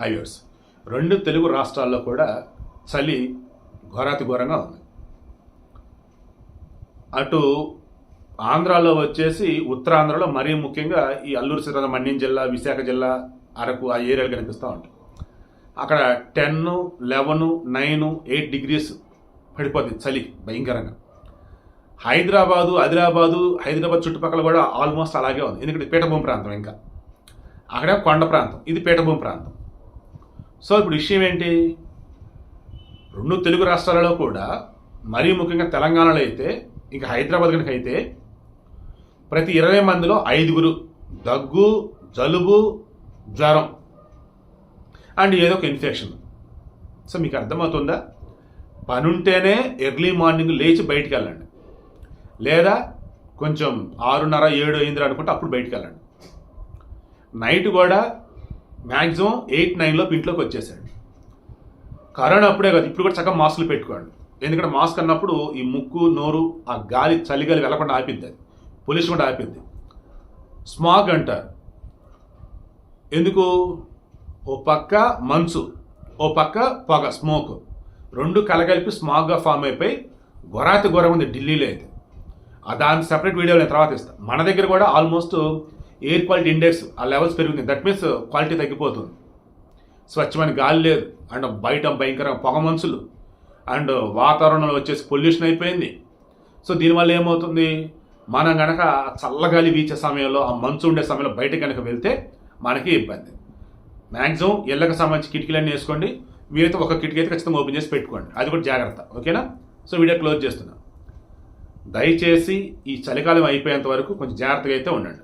Highways. రెండు తెలుగు రాష్ట్రాల్లో కూడా చలి ఘోరాతి ఘోరంగా ఉంది. అటు ఆంధ్రాలో వచ్చేసి ఉత్తరాంధ్రలో మరీ ముఖ్యంగా ఈ అల్లూరు సీతారామ మన్యం జిల్లా విశాఖ జిల్లా అరకు ఆ ఏరియాలు కనిపిస్తూ ఉంటాయి. అక్కడ ten eleven nine eight degrees పడిపోతుంది చలి భయంకరంగా. హైదరాబాదు ఆదిలాబాదు హైదరాబాద్ చుట్టుపక్కల కూడా ఆల్మోస్ట్ అలాగే ఉంది. ఎందుకంటే పీఠభూమి ప్రాంతం ఇంకా. అక్కడ కొండ ప్రాంతం. ఇది పీఠభూమి ప్రాంతం. సో ఇప్పుడు విషయం ఏంటి? రెండు తెలుగు రాష్ట్రాలలో కూడా మరీ ముఖ్యంగా తెలంగాణలో అయితే ఇంకా హైదరాబాద్ కనుక అయితే ప్రతి ఇరవై మందిలో ఐదుగురు దగ్గు జలుబు జ్వరం అండ్ ఏదో ఒక ఇన్ఫెక్షన్. సో మీకు అర్థమవుతుందా? పని ఉంటేనే ఎర్లీ మార్నింగ్ లేచి బయటికి వెళ్ళండి లేదా కొంచెం ఆరున్నర ఏడు అయింది అనుకుంటే అప్పుడు బయటికి వెళ్ళండి నైట్ కూడా మ్యాక్సిమం ఎయిట్ నైన్లో ఇంట్లోకి వచ్చేసాడు. కరోనా అప్పుడే కాదు ఇప్పుడు కూడా చక్కగా మాస్కులు పెట్టుకోండి ఎందుకంటే మాస్క్ అన్నప్పుడు ఈ ముక్కు నోరు ఆ గాలి చలిగాలి వెళ్ళకుండా ఆపిద్ది అది. పొల్యూషన్ కూడా ఆపిద్ది స్మాగ్ అంటారు. ఎందుకు? ఓ పక్క మంచు ఓ పక్క పొగ స్మోక్. రెండు కలగలిపి స్మాగ్గా ఫామ్ అయిపోయి గొరాతి ఘోరం ఉంది ఢిల్లీలో అయితే. దాని సెపరేట్ వీడియో నేను తర్వాత ఇస్తాను. మన దగ్గర కూడా ఆల్మోస్ట్ ఎయిర్ క్వాలిటీ ఇండెక్స్ ఆ లెవెల్స్ పెరుగుతుంది దట్ మీన్స్ క్వాలిటీ తగ్గిపోతుంది. స్వచ్ఛమైన గాలి లేదు. అండ్ బయట భయంకర పొగ మనుషులు. అండ్ వాతావరణంలో వచ్చేసి పొల్యూషన్ అయిపోయింది. సో దీనివల్ల ఏమవుతుంది? మనం కనుక చల్లగాలి వీచే సమయంలో ఆ మంచు ఉండే సమయంలో బయట కనుక వెళ్తే మనకి ఇబ్బంది. మ్యాక్సిమం ఇళ్ళకి సంబంధించి కిటికీలన్నీ వేసుకోండి. వీలైతే ఒక కిటికీ అయితే ఖచ్చితంగా ఓపెన్ చేసి పెట్టుకోండి. అది కూడా జాగ్రత్త. ఓకేనా? సో వీడియో క్లోజ్ చేస్తున్నా. దయచేసి ఈ చలికాలం అయిపోయేంత వరకు కొంచెం జాగ్రత్తగా అయితే ఉండండి.